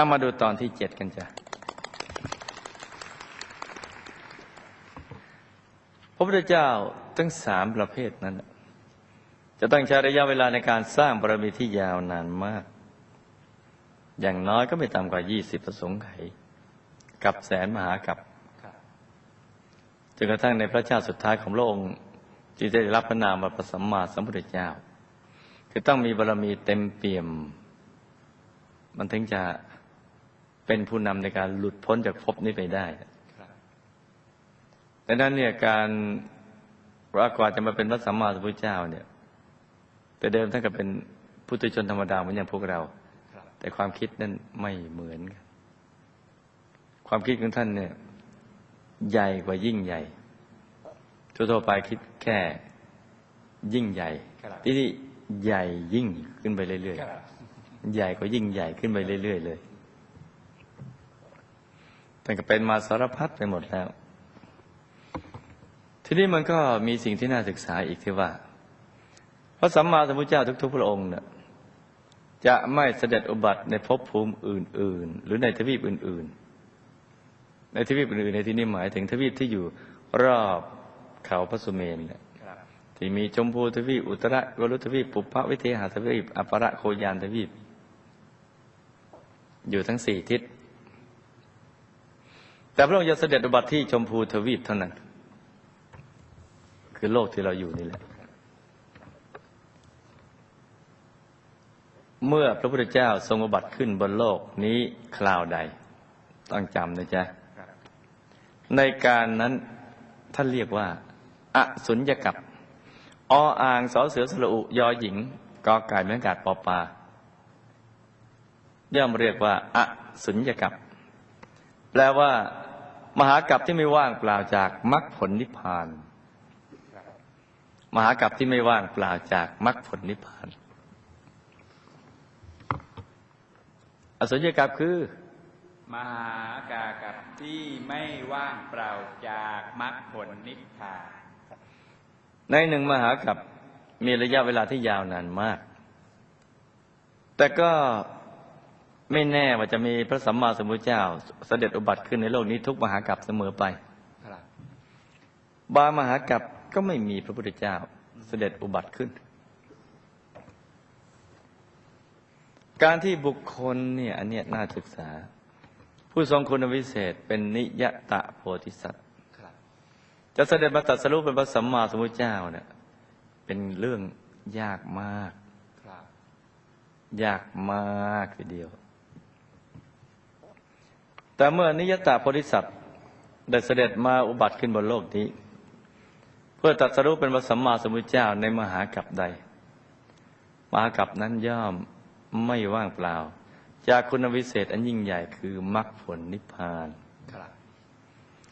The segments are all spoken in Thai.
เอามาดูตอนที่เจ็ดกันจ้ะพระพุทธเจ้าทั้งสามประเภทนั้น จะต้องใช้ระยะเวลาในการสร้างบารมีที่ยาวนานมาก อย่างน้อยก็ไม่ต่ำกว่า20ประสงค์ไขกับแสนมหากับจนกระทั่งในพระชาติสุดท้ายของพระองค์จึงได้รับพระนามว่าพระสัมมาสัมพุทธเจ้าคือต้องมีบารมีเต็มเปี่ยม มันถึงจะ เป็นผู้นำในการหลุดพ้นจากภพนี้ไปได้ดังนั้นเนี่ยการว่ากว่าจะมาเป็นพระสัมมาสัมพุทธเจ้าเนี่ย แต่เดิมท่านก็เป็นพุทุชนธรรมดาเหมือนอย่างพวกเรา แต่ความคิดนั้นไม่เหมือนกันความคิดของท่านเนี่ย ใหญ่กว่ายิ่งใหญ่ทั่วๆไปคิดแค่ยิ่งใหญ่ครับที่นี่ใหญ่ยิ่งขึ้นไปเรื่อยๆใหญ่กว่ายิ่งใหญ่ขึ้นไปเรื่อยๆเลย ท่านก็เป็นมาสารพัดไปหมดแล้ว ทีนี้มันก็มีสิ่งที่น่าศึกษาอีกที่ว่า พระสัมมาสัมพุทธเจ้าทุก ๆ พระองค์เนี่ยจะไม่เสด็จอุบัติในภพภูมิอื่น ๆ หรือในทวีปอื่น ๆ ในทวีปอื่น ๆ ในที่นี้หมายถึงทวีปที่อยู่รอบเขาพระสุเมนเนี่ยที่มีชมพูทวีปอุตรกรุทวีปปุพพวิเทหทวีปอัปปะโคยานทวีป อยู่ทั้งสี่ทิศ แต่พระองค์จะเสด็จอุบัติที่ชมพูทวีปเท่านั้น คือโลกที่เราอยู่นี่แหละ เมื่อพระพุทธเจ้าทรงอุบัติขึ้นบนโลกนี้คราวใด ต้องจำนะจ๊ะ ในการนั้นท่านเรียกว่าอสุญญกับออ่างสอเสือสระอุยอหญิงกอไก่แมงกาดปอปาย่อมเรียกว่าอสุญญกับ แปลว่า มหากับที่ไม่ว่างเปล่าจากมรรคผลนิพพาน มหากับที่ไม่ว่างเปล่าจากมรรคผลนิพพาน อสุญญกับคือ มหากากับที่ไม่ว่างเปล่าจากมรรคผลนิพพาน ในหนึ่งมหากับมีระยะเวลาที่ยาวนานมาก แต่ก็ ไม่แน่ว่าจะมีพระสัมมาสัมพุทธเจ้าเสด็จอุบัติขึ้นในโลกนี้ทุกมหากับเสมอไปครับบางมหากับก็ไม่มีพระพุทธเจ้าเสด็จอุบัติขึ้น การที่บุคคลเนี่ยอันเนี้ยน่าศึกษา ผู้ทรงคุณวิเศษเป็นนิยตะโพธิสัตว์ครับจะเสด็จมาตรัสรู้เป็นพระสัมมาสัมพุทธเจ้าเนี่ยเป็นเรื่องยากมากครับยากมากทีเดียว แต่เมื่อนิยตาโพธิสัตว์ได้เสด็จมาอุบัติขึ้นบนโลกนี้ เพื่อตรัสรู้เป็นพระสัมมาสัมพุทธเจ้าในมหากัปใด มหากัปนั้นย่อมไม่ว่างเปล่า จากคุณวิเศษอันยิ่งใหญ่คือมรรคผลนิพพานครับ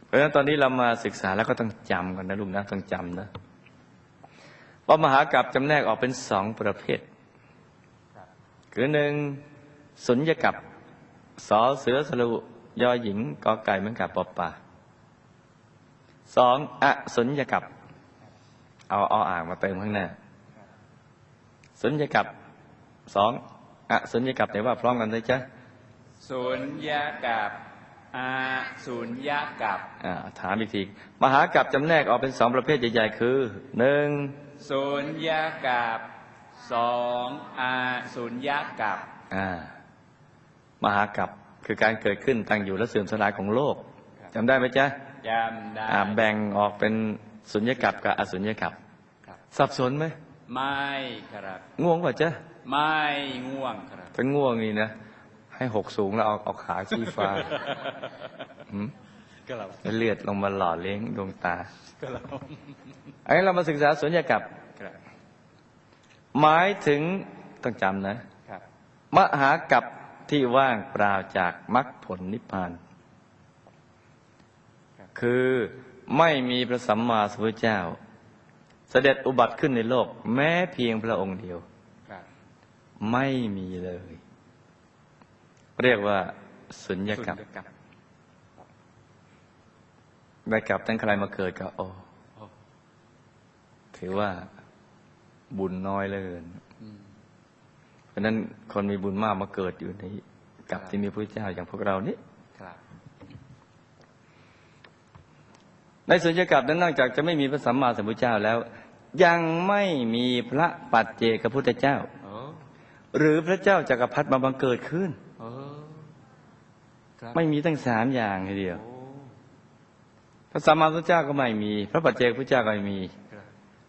เพราะฉะนั้นตอนนี้เรามาศึกษาแล้วก็ต้องจำกันนะลุงนะต้องจำนะว่ามหากัปจำแนกออกเป็นสองประเภทครับคือหนึ่งสุญญกับสอเสือสลุ ยอหญิงกอไก่เหมือนกับปอปลาสองอสุญญกับ เอาเอาอ่างมาเติมข้างหน้า สุญญกับสองอสุญญกับแต่ว่าพร้อมกันเลยจ้ะสุญญากับอาสุญญากับอ่าถามอีกทีมหากับจำแนกออกเป็นสองประเภทใหญ่ๆคือหนึ่งสุญญากับสองอาสุญญากับ อ่า มหากับ คือการเกิดขึ้นตั้งอยู่และเสื่อมสลายของโลกจำได้ไหมจ๊ะจำได้อ่าแบ่งออกเป็นสุญญกับกับอสุญญกับครับสับสนไหมไม่ครับง่วงป่ะจ๊ะไม่ง่วงครับถ้าง่วงนี่นะให้หกสูงแล้วเอาเอาขาชี้ฟ้าหืมก็เราแล้วเลือดลงมาหล่อเลี้ยงดวงตาก็เราอันนี้เรามาศึกษาสุญญกับครับหมายถึงต้องจำนะครับมหากับ ที่ว่างเปล่าจากมรรคผลนิพพาน คือไม่มีพระสัมมาสัมพุทธเจ้า เสด็จอุบัติขึ้นในโลก แม้เพียงพระองค์เดียวครับไม่มีเลย เรียกว่า สุญญกับสุญญกับได้กลับตั้งใครมาเกิดก็โอ้โอ้ถือว่าบุญน้อยเหลยอืมเพ ราะฉะนั้นคนมีบุญมากมาเกิดอยู่ในกับที่มีพระเจ้าอย่างพวกเรานี้ครับในสุญญากาศนั้นนอกจากจะไม่มีพระสัมมาสัมพุทธเจ้าแล้ว ยังไม่มีพระปัจเจกพุทธเจ้าโอ้หรือพระเจ้าจักรพรรดิมาบังเกิดขึ้นโอ้ครับไม่มีตั้งสามอย่างทีเดียวโอ้พระสัมมาสัมพุทธเจ้าก็ไม่มี พระปัจเจกพุทธเจ้าก็ไม่มีครับ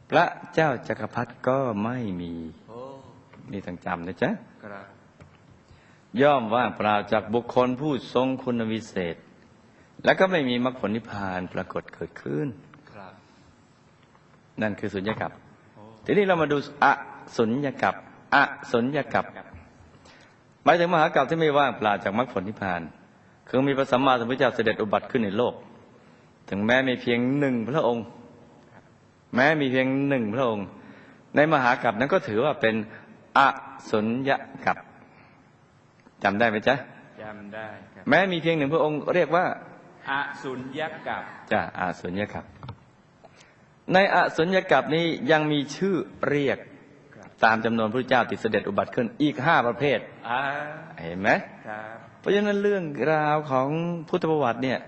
พระเจ้าจักรพรรดิก็ไม่มีโอ้ นี่ต้องจำนะจ๊ะครับย่อมว่างเปล่าจากบุคคลผู้ทรงคุณวิเศษ และก็ไม่มีมรรคผลนิพพานปรากฏเกิดขึ้นครับนั่นคือสุญญากาศโอ้ทีนี้เรามาดูอสุญญากาศอสุญญากาศหมายถึงมหากาพที่ไม่ว่างเปล่าจากมรรคผลนิพพาน คือมีพระสัมมาสัมพุทธเจ้าเสด็จอุบัติขึ้นในโลก ถึงแม้มีเพียงหนึ่งพระองค์ แม้มีเพียงหนึ่งพระองค์ ในมหากาพนั้นก็ถือว่าเป็น อสุญญากาศจำได้ไหมจ๊ะจำได้ครับแม้มีเพียงหนึ่งพระองค์เรียกว่าอสุญญกับจะอาสุญญกัปในอสุญญกัปนี้ยังมีชื่อเรียกครับตามจำนวนพระเจ้าติดเสด็จอุบัติขึ้นอีกห้าประเภทอ่าเห็นไหมครับเพราะฉะนั้นเรื่องราวของพุทธประวัติเนี่ย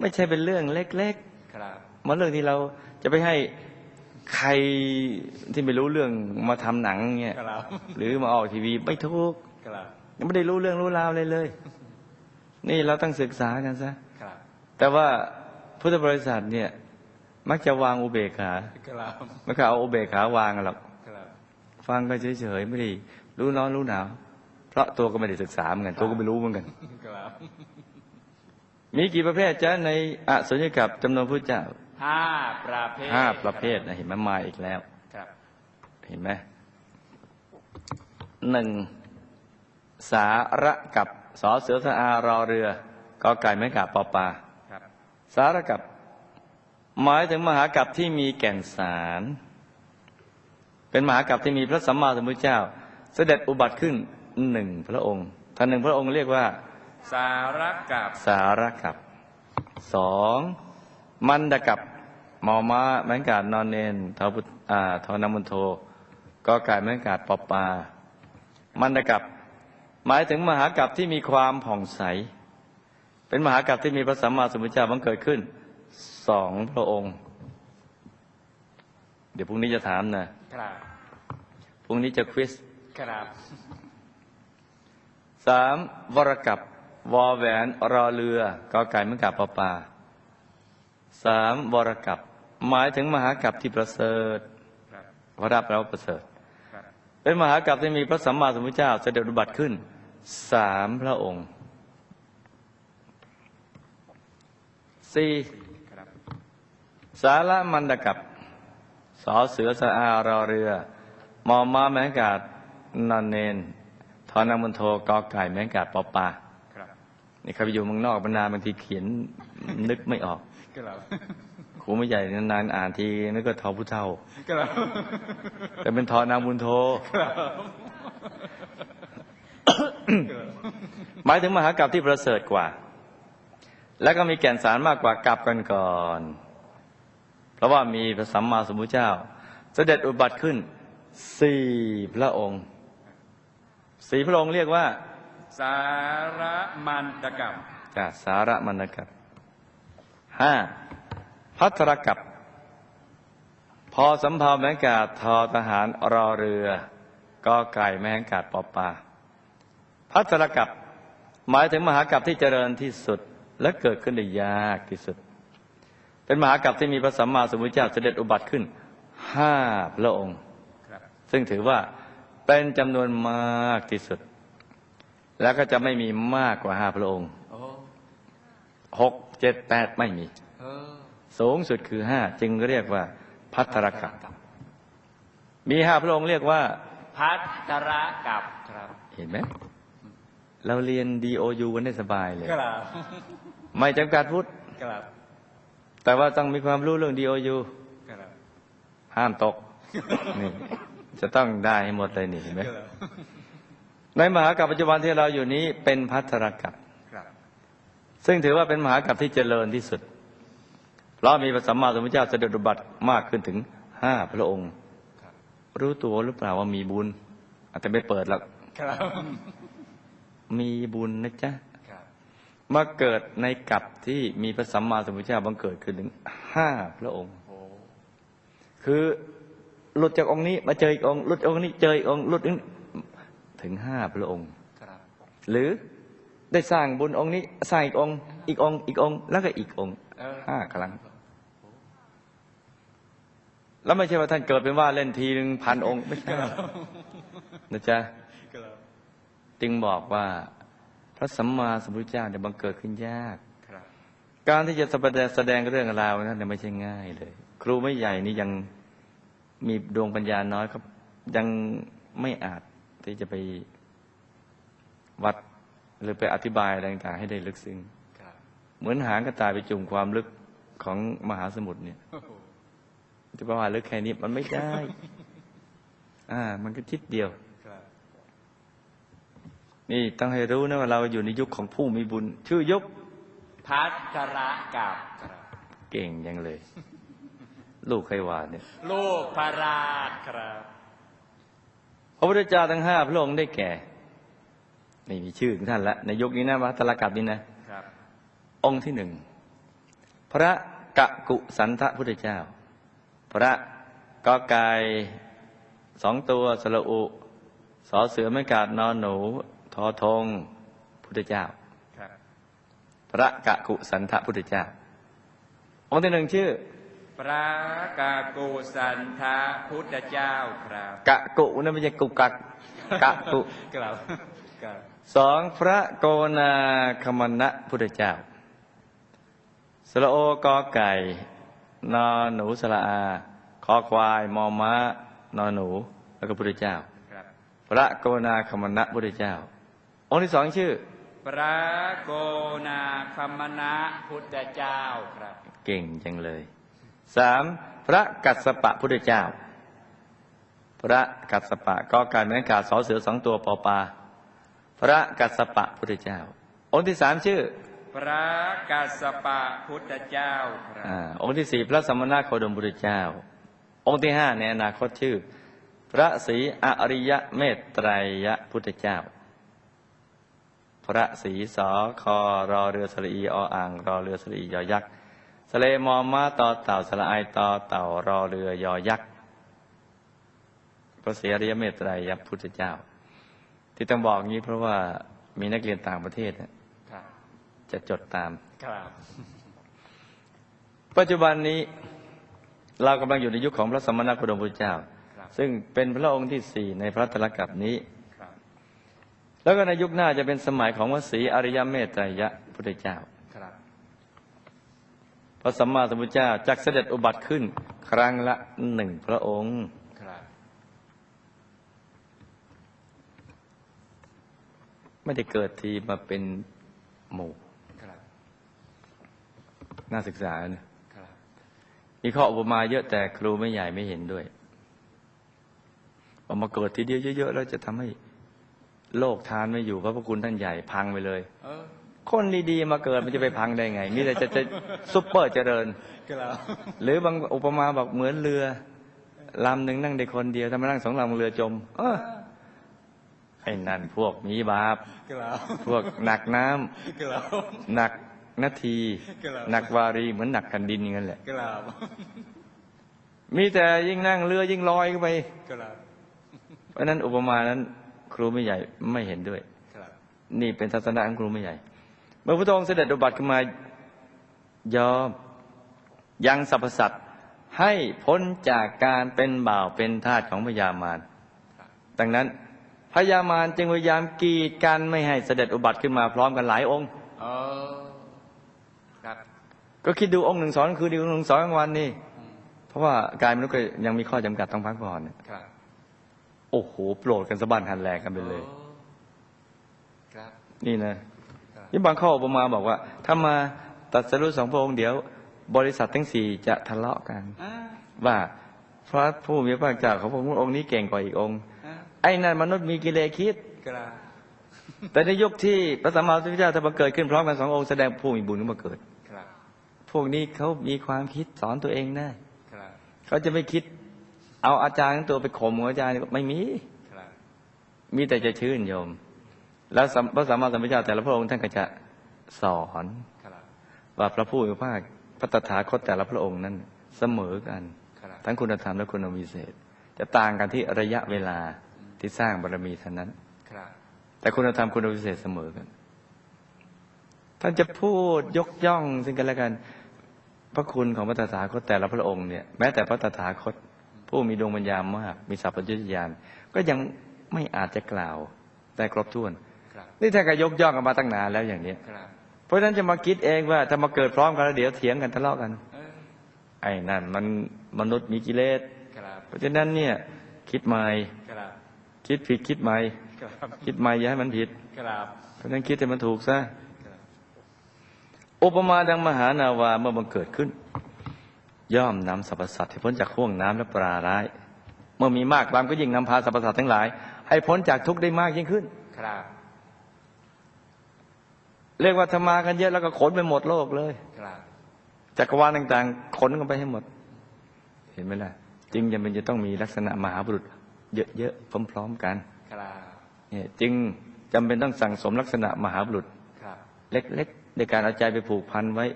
ไม่ใช่เป็นเรื่องเล็กครับๆมันเรื่องที่เราจะไปให้ ใครที่ไม่รู้เรื่องมาทำหนังเงี้ยครับหรือมาออกทีวีไม่ทุกครับยังไม่ได้รู้เรื่องรู้ราวเลยเลย นี่เราต้องศึกษากันซะ ครับแต่ว่าพุทธบริษัทเนี่ย มักจะวางอุเบกขาครับไม่เคยเอาอุเบกขาวางกันหรอกครับฟังก็เฉยๆไม่ได้รู้ร้อนรู้หนาว เพราะตัวก็ไม่ได้ศึกษาเหมือนกันตัวก็ไม่รู้เหมือนกัน ครับมีกี่ประเภทจ้ะในอสุญญกับจำนวนพระเจ้า ห้าประเภทห้าประเภทนะเห็นไหมมาอีกแล้ว ครับ เห็นไหมหนึ่งสาระกับสอเสือสอารอเรือกอไก่ไม่กาปอปลาครับสาระกับ หมายถึงมหากับที่มีแก่นสาร เป็นมหากับที่มีพระสัมมาสัมพุทธเจ้า เสด็จอุบัติขึ้นหนึ่งพระองค์ท่านหนึ่งพระองค์เรียกว่า สารกับสาระกับสอง มันดกับมอม้าแมงกาดนอนเนนทอพุอ่าทอนามุนโทกอไก่แมงกาดปอปลามันดกับหมายถึงมหากับที่มีความผ่องใส เป็นมหากับที่มีพระสัมมาสัมพุทธเจ้าบังเกิดขึ้นสองพระองค์ เดี๋ยวพรุ่งนี้จะถามนะครับพรุ่งนี้จะควิสครับสามวรกับวอแหวนรอเรือกอไก่แมงกาดปอปลา สามวรกับหมายถึงมหากับที่ประเสริฐครับวรับแล้วประเสริฐครับเป็นมหากราบที่มีพระสัมมาสัมพุทธเจ้าเสด็จอุบัติขึ้นสามพระองค์สี่ครับสาระมันดกับสอเสือสะอารอเรือ มอม้าแมงกาดนอนเนนทอนามุนโทกอไก่แมงกาดปอปลาครับนี่ครับไปอยู่เมืองนอกบรรดาบางทีเขียนนึกไม่ออก ครับครูไม่ใหญ่นานๆอ่านทีนึกก็ทอผู้เท่าครับแต่เป็นทอนามุนโทครับหมายถึงมหากราบที่ประเสริฐกว่า และก็มีแก่นสารมากกว่ากราบกันก่อน เพราะว่ามีพระสัมมาสัมพุทธเจ้า เสด็จอุบัติขึ้นสี่พระองค์สี่พระองค์เรียกว่า สารมันตกับจาสาระมณกับ ห้าพัทรกับ พอสำเภาแมงกาดทอทหารรอเรือกอไก่แมงกาดปอปลาพัทรกับ หมายถึงมหากรัปที่เจริญที่สุดและเกิดขึ้นได้ยากที่สุด เป็นมหากรัปที่มีพระสัมมาสัมพุทธเจ้าเสด็จอุบัติขึ้นห้าพระองค์ครับซึ่งถือว่าเป็นจำนวนมากที่สุด แล้วก็จะไม่มีมากกว่าห้าพระองค์โอ้หก เจ็ดแปดไม่มีเออสูงสุดคือห้าจึงเรียกว่า พัทรกับมีห้าพระองค์เรียกว่า พัทรกับครับ เห็นไหมเราเรียน DOU กันได้สบายเลยครับไม่จำกัดพุทธครับแต่ว่าต้องมีความรู้เรื่อง DOU ครับห้ามตกนี่จะต้องได้ให้หมดเลยนี่เห็นไหมครับในมหากรรมปัจจุบันที่เราอยู่นี้เป็นพัทรกับครับ ซึ่งถือว่าเป็นมหากรรมที่เจริญที่สุด เพราะมีพระสัมมาสัมพุทธเจ้าเสด็จอุบัติมากขึ้นถึงห้าพระองค์ครับรู้ตัวหรือเปล่าว่ามีบุญอาจจะไม่เปิดหรอกครับมีบุญนะจ๊ะครับมาเกิดในกับที่มีพระสัมมาสัมพุทธเจ้าบังเกิดขึ้นถึงห้าพระองค์โอ้คือหลุดจากองค์นี้มาเจออีกองค์หลุดจากองค์นี้เจออีกองค์หลุดอีกถึงห้าพระองค์ครับหรือ ได้สร้างบุญองค์นี้ สร้างอีกองค์ อีกองค์ อีกองค์ แล้วก็อีกองค์เออห้าครั้ง แล้วไม่ใช่ว่าท่านเกิดเป็นว่าเล่นทีหนึ่งพันองค์ไม่ใช่นะจ๊ะครับจึงบอกว่าพระสัมมาสัมพุทธเจ้าเนี่ยบังเกิดขึ้นยากครับการที่จะแสดงแสดงเรื่องราวนั้นเนี่ยไม่ใช่ง่ายเลย ครูไม่ใหญ่นี่ยังมีดวงปัญญาน้อยครับ ยังไม่อาจที่จะไปวัด หรือไปอธิบายอะไรต่างๆให้ได้ลึกซึ้งครับเหมือนหางกระต่ายไปจุ่มความลึกของมหาสมุทรเนี่ยโอ้โหจะประมาณลึกแค่นี้มันไม่ได้ อ่า มันก็ทิดเดียวครับนี่ต้องให้รู้นะว่าเราอยู่ในยุคของผู้มีบุญ ชื่อยุคพัทระกับครับเก่งยังเลย ลูกใครหวานเนี่ย ลูกพระราชครับพระพุทธเจ้าทั้งห้าพระองค์ได้แก่ ไม่มีชื่อของท่านละในยุคนี้นะวัตลกับนี้นะครับองค์ที่หนึ่งพระกะกุสันทพุทธเจ้า พระกอไก่สองตัวสระอุสอเสือไม่กาดนอนหนูทอทงพุทธเจ้าครับพระกะกุสันทพุทธเจ้า องค์ที่หนึ่งชื่อ พระกากูสันทะพุทธเจ้าครับ กะกุนั่นไม่ใช่กุกักกะกุครับครับ สองพระโกนาคมณะพุทธเจ้าสระโอกอไก่ นอหนูสระอาคอควาย มอม้า นอหนู แล้วก็พุทธเจ้าครับพระโกนาคมณะพุทธเจ้า องค์ที่สองชื่อ พระโกนาคมณะพุทธเจ้าครับ เก่งจังเลยสามพระกัสสปะพุทธเจ้า พระกัสสปะก็การเหมือนกาสอเสือสองตัวปอปลา พระกัสสปะพุทธเจ้า องค์ที่สามชื่อ พระกัสสปะพุทธเจ้าครับอาองค์ที่สี่พระสมณะโคดมพุทธเจ้า องค์ที่ห้าในอนาคตชื่อ พระศรีอริยเมตไตรยพุทธเจ้า พระศรีสอคอรอเรือสระอีออ่างรอเรือสระอียอยักษ์สเลมอมาต่อเต่าสระไอต่อเต่ารอเรือยอยักษ์พระศรีอริยเมตไตรยพุทธเจ้า ที่ต้องบอกงี้เพราะว่ามีนักเรียนต่างประเทศนะครับจะจดตามครับปัจจุบันนี้เรากำลังอยู่ในยุคของพระสมณโคดมพุทธเจ้าครับซึ่งเป็นพระองค์ที่สี่ในพระตรกับนี้ครับแล้วก็ในยุคหน้าจะเป็นสมัยของพระศรีอริยเมตไตรยพุทธเจ้าครับพระสัมมาสัมพุทธเจ้าจักเสด็จอุบัติขึ้น ครั้งละหนึ่งพระองค์ ครับ ไม่ได้เกิดทีมาเป็นหมู่ครับน่าศึกษานะครับมีข้ออุปมาเยอะแต่ครูไม่ใหญ่ไม่เห็นด้วยพอมาเกิดทีเดียวเยอะๆแล้วจะทำให้โลกทานไม่อยู่พระพระคุณท่านใหญ่พังไปเลยเออคนดีๆมาเกิดมันจะไปพังได้ไงมีแต่จะจะซุปเปอร์เจริญครับหรือบางอุปมาบอกเหมือนเรือลำหนึ่งนั่งได้คนเดียวถ้ามานั่งสองลำเรือจม เออ ไอ้นั่นพวกมีบาปครับพวกหนักน้ำครับหนักนาทีครับหนักวารีเหมือนหนักแผ่นดินอย่างนั้นแหละครับมีแต่ยิ่งนั่งเรือยิ่งลอยเข้าไปครับเพราะฉะนั้นอุปมานั้นครูไม่ใหญ่ไม่เห็นด้วยครับนี่เป็นทัศนะของครูไม่ใหญ่ เมื่อพระองค์เสด็จอุบัติขึ้นมายอมยังสรรพสัตว์ให้พ้นจากการเป็นบ่าวเป็นทาสของพญามารครับดังนั้น พญามารจึงพยายามกีดกันไม่ให้เสด็จอุบัติขึ้นมาพร้อมกันหลายองค์เออครับ ก็คิดดูองค์หนึ่งสอนคือดีองค์หนึ่งสอนกลางวันนี่อืมเพราะว่ากายมนุษย์ก็ยังมีข้อจำกัดต้องพักผ่อนครับโอ้โหโปรดกันสะบันหันแหลกกันไปเลยออครับ นี่นะครับนี่บางข้ออุปมาบอกว่า ถ้ามาตัดสรุปสองพระองค์เดี๋ยว บริษัททั้งสี่จะทะเลาะกันอ่าว่าพระผู้มีพระภาคเจ้าของพระองค์นี้เก่งกว่าอีกองค์อ่า ไอ้นั่นมนุษย์มีกิเลสคิดครับแต่ในยุคที่พระสัมมาสัมพุทธเจ้าถ้าบังเกิดขึ้นพร้อมกันสององค์แสดงผู้มีบุญขึ้นมาเกิดครับพวกนี้เขามีความคิดสอนตัวเองได้ครับเขาจะไม่คิด เอาอาจารย์ของตัวไปข่มของอาจารย์ไม่มีครับมีแต่จะชื่นชมแล้วสัมพระสัมมาสัมพุทธเจ้าแต่ละพระองค์ท่านก็จะสอนครับว่าพระผู้มีพระภาคพระตถาคตแต่ละพระองค์นั้นเสมอกันครับทั้งคุณธรรมและคุณวิเศษ จะต่างกันที่ระยะเวลา ที่สร้างบารมีเท่านั้นครับแต่คุณธรรมคุณวิเศษเสมอกัน ท่านจะพูดยกย่องซึ่งกันและกัน พระคุณของพระตถาคตแต่ละพระองค์เนี่ยแม้แต่พระตถาคต ผู้มีดวงปัญญามาก มีสัพพัญญุตญาณก็ยังไม่อาจจะกล่าวได้ครบถ้วนครับนี่ท่านก็ยกย่องกันมาตั้งนานแล้วอย่างเนี้ยครับเพราะฉะนั้นจะมาคิดเองว่าถ้ามาเกิดพร้อมกันแล้วเดี๋ยวเถียงกันทะเลาะกันเออไอ้นั่นมันมนุษย์มีกิเลสครับเพราะฉะนั้นเนี่ยคิดใหม่ ครับคิดผิดคิดใหม่ครับคิดใหม่อย่าให้มันผิดครับเพราะฉะนั้นคิดให้มันถูกซะครับอุปมาดังมหานาวาเมื่อบังเกิดขึ้น ย่อมนำสรรพสัตว์ให้พ้นจากห่วงน้ำและปราร้าย เมื่อมีมากความก็ยิ่งนำพาสรรพสัตว์ทั้งหลาย ให้พ้นจากทุกข์ได้มากยิ่งขึ้น ครับ เรียกว่าธรรมากันเยอะแล้วก็ขนไปหมดโลกเลยครับจักรวาลต่าง ๆ ขนกันไปให้หมด เห็นไหมล่ะ จึงจำเป็นจะต้องมีลักษณะมหาบุรุษ เยอะๆพร้อมๆกันครับเนี่ยจึงจำเป็นต้องสั่งสมลักษณะมหาบุรุษครับเล็กๆในการเอาใจไปผูกพันไว้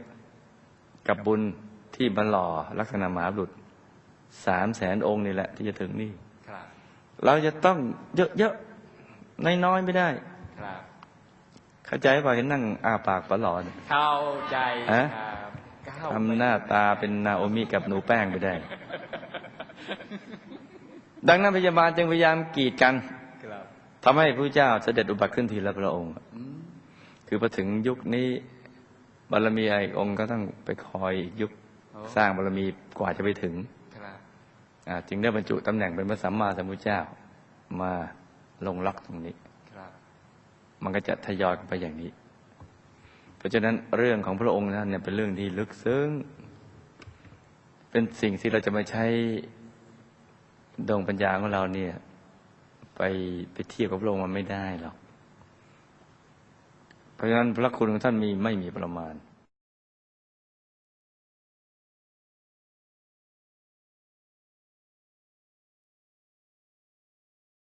กับบุญที่บรรหล่อลักษณะมหาบุรุษสามแสนองค์นี่แหละ ที่จะถึงนี่ครับเราจะต้องเยอะๆน้อยๆไม่ได้ครับเข้าใจป่ะเห็นนั่งอ้าปากปลาหลอนยเข้าใจฮะครับเข้าทำหน้าตาเป็นนาโอมิกับหนูแป้งไปได้ ดังนั้นพยาบาลจึงพยายามกีดกันครับทำให้พระเจ้าเสด็จอุบัติขึ้นทีละพระองค์อืมคือพอถึงยุคนี้บารมีไอ้องค์ก็ต้องไปคอยอีกยุคโอ้สร้างบารมีกว่าจะไปถึงครับอ่าจึงได้บรรจุตำแหน่งเป็นพระสัมมาสัมพุทธเจ้ามาลงล็อกตรงนี้ครับมันก็จะทยอยกันไปอย่างนี้ เพราะฉะนั้นเรื่องของพระองค์นั้นเนี่ยเป็นเรื่องที่ลึกซึ้ง เป็นสิ่งที่เราจะมาใช้ ดวงปัญญาของเราเนี่ย ไปไปเทียบกับพระองค์มันไม่ได้หรอก เพราะฉะนั้นพระคุณของท่านมีไม่มีประมาณ